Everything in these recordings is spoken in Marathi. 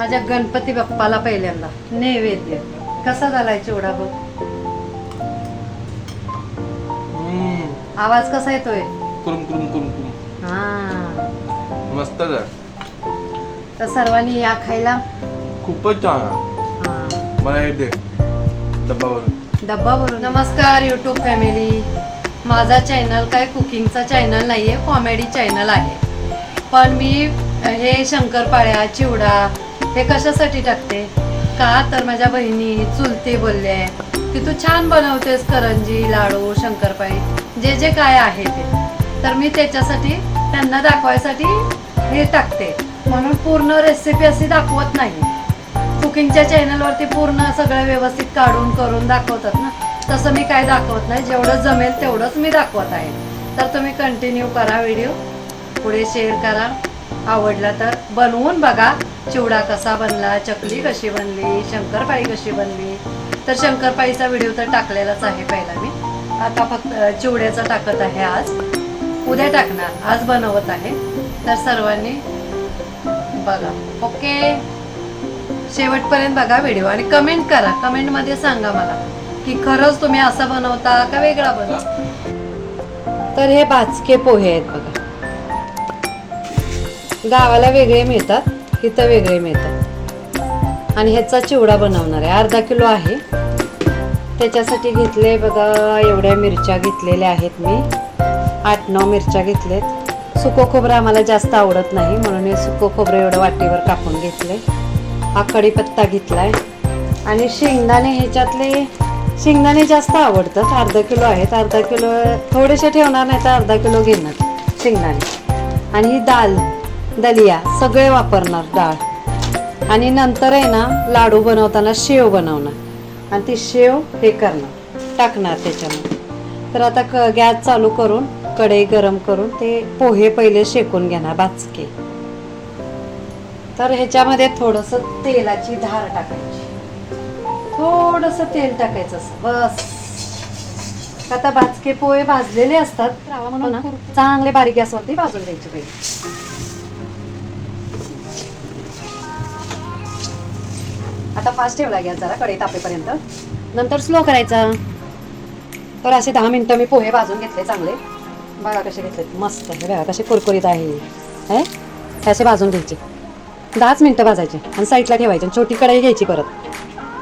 माझ्या गणपती बाप्पाला पहिल्यांदा. नैवेद्य. कसा झालाय चिवडा बघ. आवाज कसा येतोय? कुरुम कुरुम कुरुम कुरुम. हा. मस्तच आहे तर सर्वांनी या खायला. खूपच छान. आहे हा. मला डब्बावरून. डब्बा भरून नमस्कार युट्यूब फॅमिली माझा चॅनल काय कुकिंगचा चॅनल नाही आहे कॉमेडी चॅनल आहे. पण मी हे शंकरपाळ्या चिवडा हे कशासाठी टाकते? का तर माझ्या बहिणी चुलते बोलले. की तू छान बनवतेस करंजी लाडू शंकरपाळी जे जे काय आहे ते. तर मी त्याच्यासाठी त्यांना दाखवायसाठी हे टाकते. म्हणून पूर्ण रेसिपी अशी दाखवत नाही. कुकिंगच्या चॅनलवरती पूर्ण सगळं व्यवस्थित काढून करून दाखवतात ना. तसं मी काय दाखवत नाही. जेवढं जमेल तेवढंच मी दाखवत आहे. तर तुम्ही कंटिन्यू करा व्हिडिओ पुढे शेअर करा. आवडला तर बनवून बघा. चिवडा कसा बनला चकली कशी बनली शंकरपाळी कशी बनली. तर शंकरपाळीचा व्हिडिओ तर टाकलेलाच आहे पहिला मी. आता फक्त चिवड्याचा टाकत आहे आज. उद्या टाकणार. आज बनवत आहे. तर सर्वांनी बघा. ओके? शेवटपर्यंत बघा व्हिडिओ आणि कमेंट करा. कमेंटमध्ये सांगा मला की खरंच तुम्ही असा बनवता का वेगळा बनवता? तर हे भाजके पोहे आहेत बघा. गावाला वेगळे मिळतात इथं वेगळे मिळतात. आणि ह्याचा चिवडा बनवणार आहे. अर्धा किलो आहे. त्याच्यासाठी घेतले बघा एवढ्या मिरच्या घेतलेल्या आहेत मी. आठ नऊ मिरच्या घेतलेत. सुको खोबरं आम्हाला जास्त आवडत नाही म्हणून हे सुको खोबरं एवढं वाटीवर कापून घेतले हा कढीपत्ता आहे आणि शेंगदाणे ह्याच्यातले शेंगदाणे जास्त आवडतात. अर्धा किलो आहेत. अर्धा किलो थोडेसे ठेवणार नाही तर अर्धा किलो घेणार शेंगदाणे. आणि ही दाल. दलिया सगळे वापरणार डाळ. आणि नंतर आहे ना लाडू बनवताना शेव बनवणार. आणि ती शेव हे करणार टाकणार त्याच्यामध्ये. तर आता क गॅस चालू करून कढई गरम करून ते पोहे पहिले शेकून घेणार बाचके. तर ह्याच्यामध्ये थोडस तेलाची धार टाकायची. थोडस तेल टाकायचं असं, बस. आता भाजके पोहे भाजलेले असतात म्हणून चांगले बारीक गॅसवरती भाजून द्यायचे पहिले. आता फास्ट ठेवला गॅस जरा कढई तापेपर्यंत. नंतर स्लो करायचा. तर असे दहा मिनटं मी पोहे भाजून घेतले चांगले. बघा कसे घेतले मस्त आहे बघा कसे कुरकुरीत आहे. हे? असे भाजून घ्यायचे. दहाच मिनटं भाजायचे आणि साईडला ठेवायचे आणि छोटी कढाई घ्यायची परत.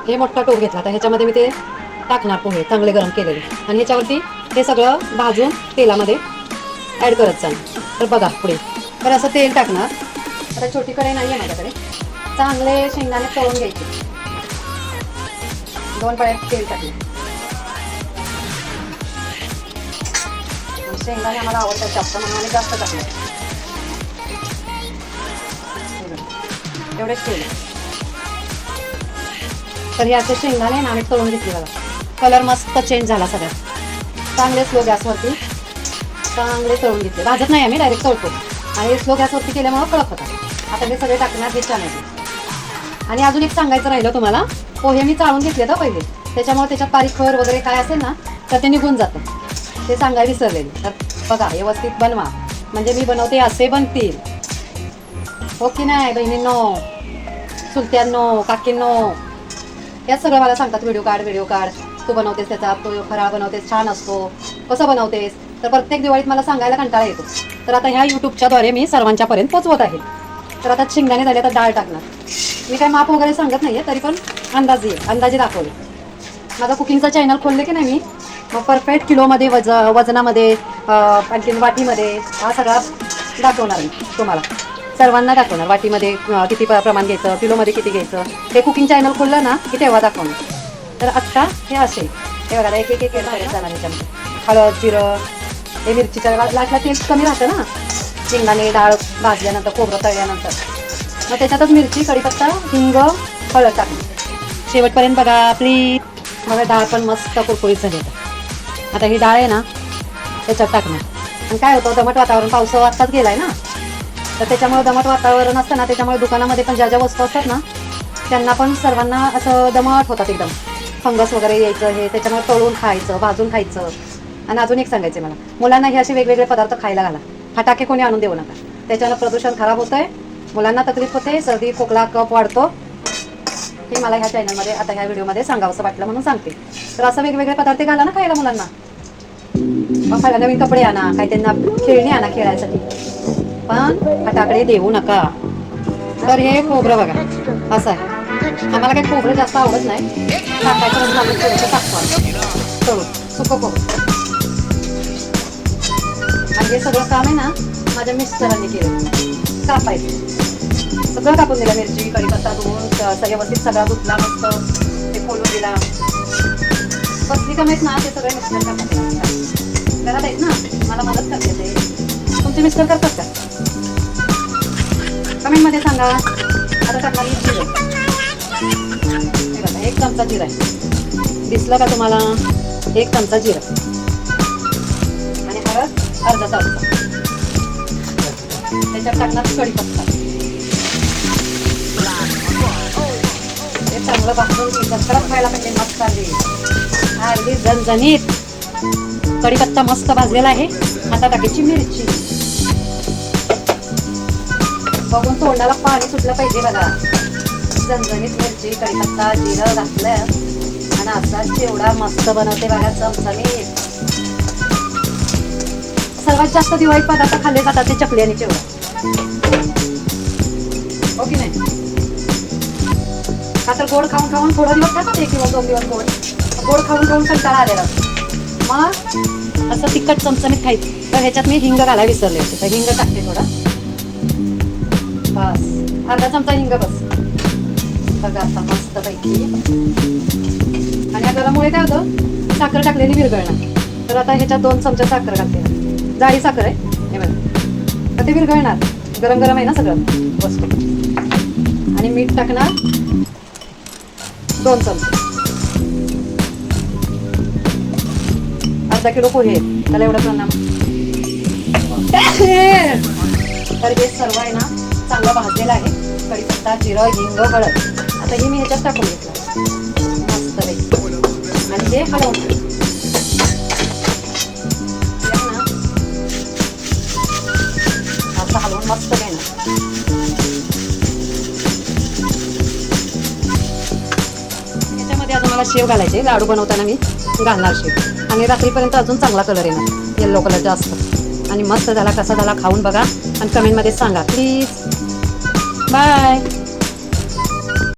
हे मोठा टोप घेतला. तर ह्याच्यामध्ये मी ते टाकणार पोहे चांगले गरम केलेले. आणि ह्याच्यावरती हे सगळं भाजून तेलामध्ये ॲड करत जाईल तर बघा पुढे. तर असं तेल टाकणार. आता छोटी कढाई नाही आहे माझ्याकडे. चांगले शेंगदाणे तळून घ्यायचे. दोन पळ्यात तेल टाकले. शेंगदाणे आम्हाला आवडतात जास्त म्हणून आम्ही जास्त टाकले. एवढेच तेल तर याचे शेंगदाणे ना आम्ही तळून घेतले बघा. कलर मस्त चेंज झाला सगळ्यात. चांगले स्लो गॅसवरती चांगले तळून घेतले. भाजत नाही आम्ही डायरेक्ट तळतो. आणि स्लो गॅसवरती केल्यामुळं कळत होता. आता हे सगळे टाकणार हे छान आहे आणि अजून एक सांगायचं राहिलं तुम्हाला पोहे मी चाळून घेतले तर पहिले. त्याच्यामुळे त्याच्यात बारीक खर वगैरे काय असेल ना तर ते निघून जातं. ते सांगायला विसरलेले. तर बघा व्यवस्थित बनवा. म्हणजे मी बनवते असे बनतील. हो की नाही बहिणींनो? चुलत्यांनो काकींनो? याच सगळं मला सांगतात व्हिडिओ काढ व्हिडिओ काढ. तू बनवतेस त्याचा तो फराळ बनवतेस छान असतो. कसं बनवतेस? तर प्रत्येक दिवाळीत मला सांगायला कंटाळा येतो. तर आता ह्या यूट्यूबच्याद्वारे मी सर्वांच्यापर्यंत पोचवत आहे. तर आता शेंगदाणे झाले तर डाळ टाकणार. मी काय माप वगैरे सांगत नाहीये तरी पण अंदाजे अंदाजे दाखवले माझा कुकिंगचा चॅनल खोलले की नाही मी? मग परफेक्ट किलोमध्ये वज वजनामध्ये आणखीन वाटीमध्ये हा सगळा दाखवणार मी तुम्हाला. सर्वांना दाखवणार वाटीमध्ये किती प्रमाण घ्यायचं किलोमध्ये किती घ्यायचं. हे कुकिंग चॅनल खोललं ना की तेव्हा दाखवणार. तर आत्ता हे असे. हे बघा एक एक एक जाणार याच्यामध्ये हळद जिरं हे मिरचीच्या लाटला तेल कमी राहतं ना? शेंगदाणे डाळ भाजल्यानंतर खोबरं तळल्यानंतर. मग त्याच्यातच मिरची कढीपत्ता हिंग हळद टाकली शेवटपर्यंत बघा प्लीज बघा डाळ पण मस्त कुरकुरीत झाली आता. ही डाळ आहे ना त्याच्यात टाकणार. आणि काय होतं दमट वातावरण पाऊस वाजताच गेलाय ना. तर त्याच्यामुळे दमट वातावरण असतं ना त्याच्यामुळे दुकानामध्ये पण ज्या ज्या वस्तू असतात ना त्यांना पण सर्वांना असं दमट होतात एकदम. फंगस वगैरे यायचं हे त्याच्यामुळे तळून खायचं भाजून खायचं. आणि अजून एक सांगायचं मला मुलांना हे असे वेगवेगळे पदार्थ खायला घाला. फटाके कोणी आणून देऊ नका. त्याच्यानं प्रदूषण खराब होतंय. मुलांना तकलीफ होते सर्दी खोकला कप वाढतो. हे मला ह्या चॅनलमध्ये आता ह्या व्हिडिओमध्ये सांगावंसं वाटलं म्हणून सांगते. तर असं वेगवेगळे पदार्थ घाला ना खायला मुलांना. मग खायला नवीन कपडे आणा काही त्यांना खेळणी आणा खेळायसाठी. पण फटाकडे देऊ नका. तर हे खोबरं बघा असं आहे. आम्हाला काही खोबरं जास्त आवडत नाही. म्हणजे टाकतो. सुकं खोबरं. आणि हे सगळं काम आहे ना माझ्या मिस्टरांनी केलं. कापायचं. सगळं टाकून दिलं मिरची कढीपत्ता धुवून स- व्यवस्थित सगळा धुतला मस्त. ते खोलून दिला. कसली काम आहेत ना ते सगळे मिस्टर करतात घरात आहेत ना मला मदत करते ते. तुमचे मिस्टर करतात का? कमेंटमध्ये सांगा. आता टाकणार ही बघा एक चमचा जिरा आहे. दिसलं का तुम्हाला? एक चमचा जिरं. आणि हळद अर्धा चमचा. त्याच्यात टाकणार कढीपत्ता. हे चांगलं भाजून घ्यायचं कडक व्हायला पाहिजे मस्त आली अर्धी झणझणीत. कढीपत्ता मस्त भाजलेला आहे. आता टाकायची मिरची. बघून तोंडाला पाणी सुटलं पाहिजे बघा. झणझणीत मिरची कढीपत्ता जिरं घातलं. आणि असा जेवढा मस्त बनवते बघा चमचमीत. सर्वात जास्त दिवाळी पदार्थ खाल्ले जातात ते चकली आणि चिवडा. हो ओके नाही? का तर गोड खाऊन खाऊन थोडा दिवस खातात एक दिवस दोन दिवस गोड. गोड खाऊन खाऊन कंटाळा आलेला मग असं तिखट चमचमीत खायचं. तर ह्याच्यात मी हिंग घालायला विसरले होते. तर हिंग टाकते थोडा. बस. अर्धा चमचा हिंग बस. बघा आता मस्त पैकी आणि या गरममुळे काय होतं? साखर टाकलेली विरघळणार. तर आता ह्याच्यात दोन चमचे साखर घालते जाळी साखर आहे. हे बघा. तर ते विरघळणार. गरम गरम आहे ना सगळं? वस्तू आणि मीठ टाकणार. दोन चमचे. अर्धा किलो पोहे त्याला एवढं प्रमाण तर हे सर्व आहे ना चांगलं भाजलेलं आहे. कढीपत्ता जिरं हिंग हळद. आता हे मी ह्याच्यात टाकून घेतलं. मस्त आणि हे हलवून ना असं हलवून मस्त याच्यामध्ये मला शेव घालायचे लाडू बनवताना मी घालणार शेव. आणि रात्रीपर्यंत अजून चांगला कलर येणार येल्लो कलर जास्त. आणि मस्त झाला कसा झाला खाऊन बघा आणि कमेंटमध्ये सांगा प्लीज बाय